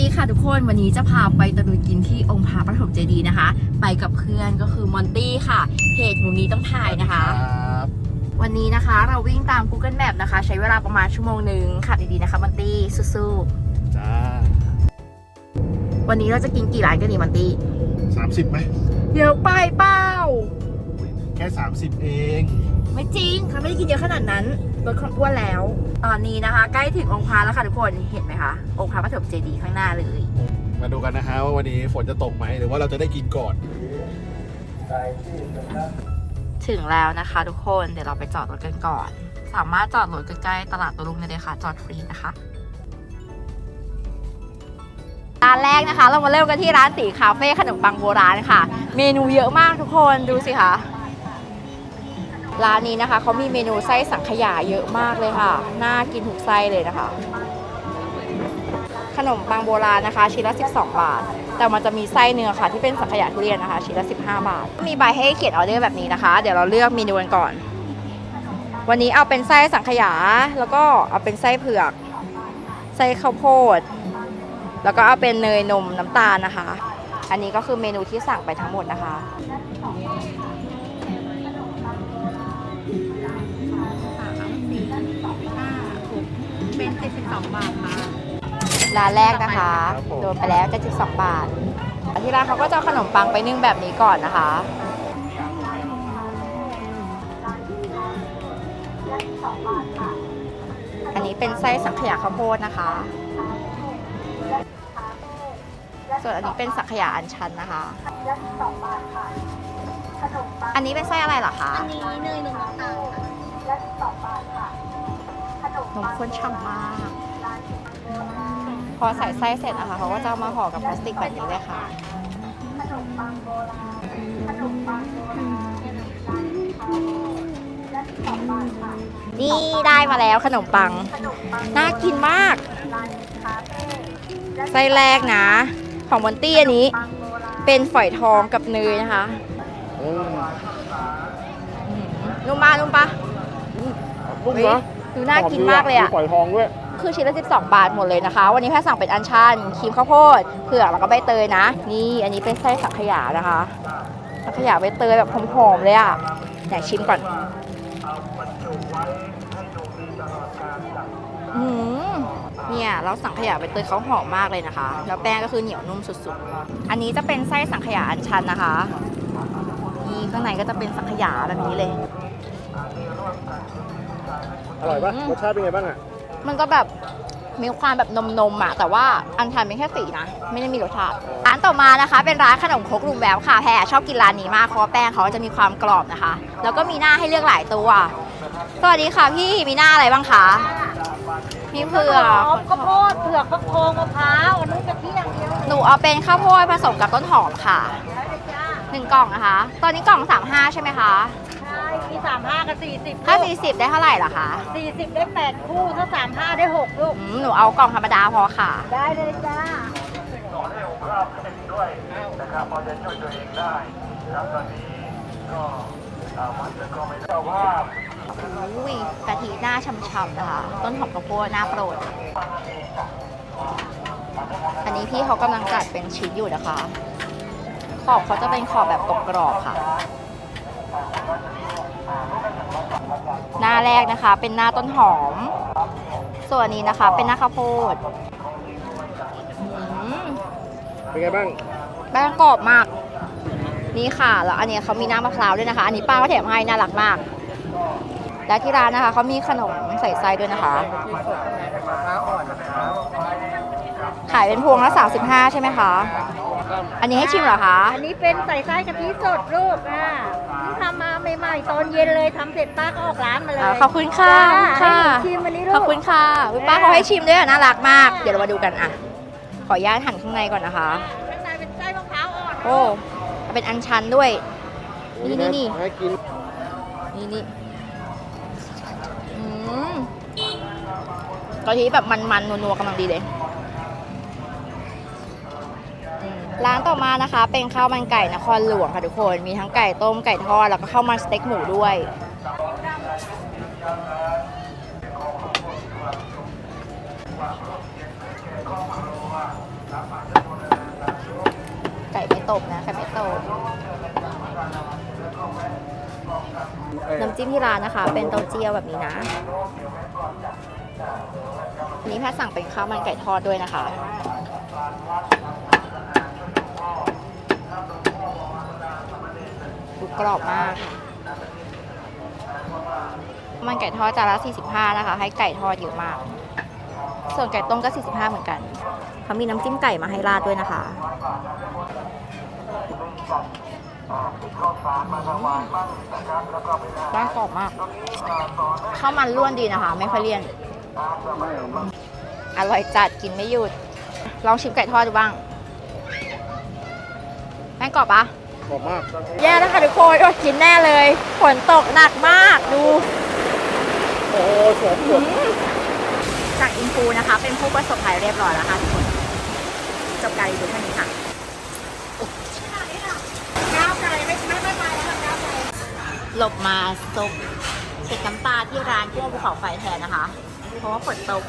ดีค่ะทุกคนวันนี้จะพาไปตะลุยกินที่องค์พระปฐมเจดีย์นะคะ ไปกับเพื่อนก็คือมอนตี้ค่ะเพจหมูนี้ต้องถ่ายนะคะ ครับวันนี้นะคะ เราวิ่งตาม Google Map นะคะ ใช้เวลาประมาณชั่วโมงหนึ่งค่ะดีๆนะคะมอนตี้สู้จ้าๆวันนี้เราจะกินกี่ร้านกันดีมอนตี้สามสิบไหมเยอะไปเปล่าแค่สามสิบเอง กินเยอะขนาดนั้นลดความอ้วนแล้ว ตอนนี้นะคะ ใกล้ถึงองค์พระแล้วค่ะทุกคนเห็นไหมคะองค์พระปฐมเจดีย์ข้างหน้าเลย มาดูกันนะฮะว่าวันนี้ฝนจะตกไหมหรือว่าเราจะได้กินก่อน ถึงแล้วนะคะ ทุกคนเดี๋ยวเราไปจอดรถกันก่อน สามารถจอดรถใกล้ๆตลาดตัวลุงได้เลยค่ะ จอดฟรีนะคะร้านแรกนะคะ เรามาเริ่มกันที่ร้านตีคาเฟ่ขนมปังโบราณค่ะ เมนูเยอะมากทุกคนดูสิคะ ร้านนี้นะคะเขามีเมนูไส้สังขยาเยอะมากเลยค่ะ น่ากินทุกไส้เลยนะคะ ขนมปังโบราณนะคะ ชิ้นละ 12 บาท แต่มันจะมีไส้เนื้อค่ะ ที่เป็นสังขยาทุเรียนนะคะ ชิ้นละ 15 บาท มีใบให้เขียนออเดอร์แบบนี้นะคะ เดี๋ยวเราเลือกเมนูกันก่อน วันนี้เอาเป็นไส้สังขยา แล้วก็เอาเป็นไส้เผือก ไส้ข้าวโพด แล้วก็เอาเป็นเนยนมน้ำตาลนะคะ อันนี้ก็คือเมนูที่สั่งไปทั้งหมดนะคะ บาทค่ะ ร้านแรกนะคะโดนไปแล้ว72บาท ที่ร้านเขาก็จะเอาขนมปังไปนึ่งแบบนี้ก่อนนะคะ อันนี้เป็นไส้สังขยาข้าวโพดนะคะ ส่วนอันนี้เป็นสังขยาอันชันนะคะ อันนี้เป็นไส้อะไรเหรอคะ อันนี้เนยนมน้ำตาลค่ะนมข้นฉ่ำมาก พอใส่ไส้เสร็จนะคะเขาก็จะเอามาห่อกับพลาสติกแบบนี้เลยค่ะนี่ได้มาแล้วขนมปัง น่ากินมาก ไส้แรกนะ ของมอนตี้อันนี้ เป็นฝอยทองกับเนยนะคะอืมอื้อหือนุ่มมานุ่มปะนุ่มเฮ้ยนะดูน่ากินมากเลยอะมีฝอยทองด้วย คือชิ้นละ 12 บาทหมดเลยนะคะ วันนี้แค่สั่งเป็นอันชันครีมข้าวโพดเผือกแล้วก็ใบเตยนะ นี่อันนี้เป็นไส้สังขยานะคะสังขยาใบเตยแบบหอมๆเลยอะ่ะไหนชิมก่อนอืมเนี่ยแล้วสังขยาใบเตยเขาหอมมากเลยนะคะ แล้วแป้งก็คือเหนียวนุ่มสุดๆ อันนี้จะเป็นไส้สังขยาอันชันนะคะ นี่ข้างในก็จะเป็นสังขยาแบบนี้เลย อร่อยปะรสชาติเป็นไงบ้างอะ มันก็แบบมีความแบบนมๆอะแต่ว่าอันชันเป็นแค่สีนะ ไม่ได้มีรสชาติ ร้านต่อมานะคะ เป็นร้านขนมครกลุงแววค่ะแพรชอบกินร้านนี้มากเพราะว่าแป้งเขาจะมีความกรอบนะคะ แล้วก็มีหน้าให้เลือกหลายตัว สวัสดีค่ะพี่มีหน้าอะไรบ้างคะมีเผือกข้าวโพดเผือกฟักทองมะพร้าวอันนู้นกะทิอย่างเดียวหนูเอาเป็นข้าวโพดผสมกับต้นหอมค่ะแล้วเลยจ้าหนึ่งกล่องนะคะ ตอนนี้กล่อง 35 ใช่ไหมคะ ใช่มี35กับ40ถ้า 40 ได้เท่าไหร่ล่ะคะ40ได้8คู่ ถ้า35ได้6ลูก อืมหนูเอากล่องธรรมดาพอค่ะ ได้เลยจ้าอุ้ยกะทิหน้าช่ำๆนะคะ ต้นหอมกระโพดหน้าโปรด อันนี้พี่เขากำลังจัดเป็นชิ้นอยู่นะคะ ขอบเขาจะเป็นขอบแบบกรอบๆค่ะ หน้าแรกนะคะ เป็นหน้าต้นหอม ส่วนอันนี้นะคะ เป็นหน้าข้าวโพดอืมเป็นไงบ้างแป้งกรอบมาก นี่ค่ะแล้วอันนี้เขามีน้ำมะพร้าวด้วยนะคะ อันนี้ป้าก็แถมให้น่ารักมาก และที่ร้านนะคะเขามีขนมใส่ไส้ด้วยนะคะขายเป็นพวงละ35ใช่ไหมคะ อันนี้ให้ชิมเหรอคะ อันนี้เป็นใส่ไส้กะทิสดลูกอะนี่ทำมาใหม่ๆตอนเย็นเลยทำเสร็จป้าก็ออกร้านมาเลยอ่าขอบคุณค่ะจ้าขอบคุณค่ะ ให้หนูชิมอันนี้ลูก ขอบคุณค่ะอุ๊ยป้าเขาให้ชิมด้วยอะน่ารักมาก เดี๋ยวเรามาดูกันอะ ขออนุญาตหั่นข้างในก่อนนะคะ ข้างในเป็นไส้มะพร้าวอ่อนโอ้ เป็นอันชันด้วย นี่นี่นี่ ให้กินนี่นี่อืมกะทิแบบมันๆนัวๆกำลังดีเลยอืม ร้านต่อมานะคะ เป็นข้าวมันไก่นครหลวงค่ะทุกคน มีทั้งไก่ต้มไก่ทอดแล้วก็ข้าวมันสเต็กหมูด้วยอตบนะไข่ไม่ตบน้ำจิ้มที่ร้านนะคะ เป็นเต้าเจี้ยวแบบนี้นะอันนี้แพทย์สั่งเป็นข้าวมันไก่ทอดด้วยนะคะ ดูกรอบมากข้าวมันไก่ทอดจานละ 45 นะคะ ให้ไก่ทอดเยอะมาก ส่วนไก่ต้มก็ 45 เหมือนกัน เขามีน้ำจิ้มไก่มาให้ราดด้วยนะคะบ้านกรอบมาก ข้าวมันล้วนดีนะคะ ไม่ค่อยเลี่ยน อร่อยจัดกินไม่หยุด ลองชิมไก่ทอดดูบ้าง แม่งกรอบปะกรอบมาก แย่แล้วค่ะทุกคนอดกินแน่เลย ฝนตกหนักมากดู โอ้สมสดจากอินฟูนะคะ เป็นผู้ประสบภัยเรียบร้อยแล้วค่ะทุกคนจบการรีวิวเท่านี้ค่ะหลบมาซบเห็ดน้ำตาที่ร้านกุ้งภูเขาไฟแทนนะคะ เพราะว่าฝนตก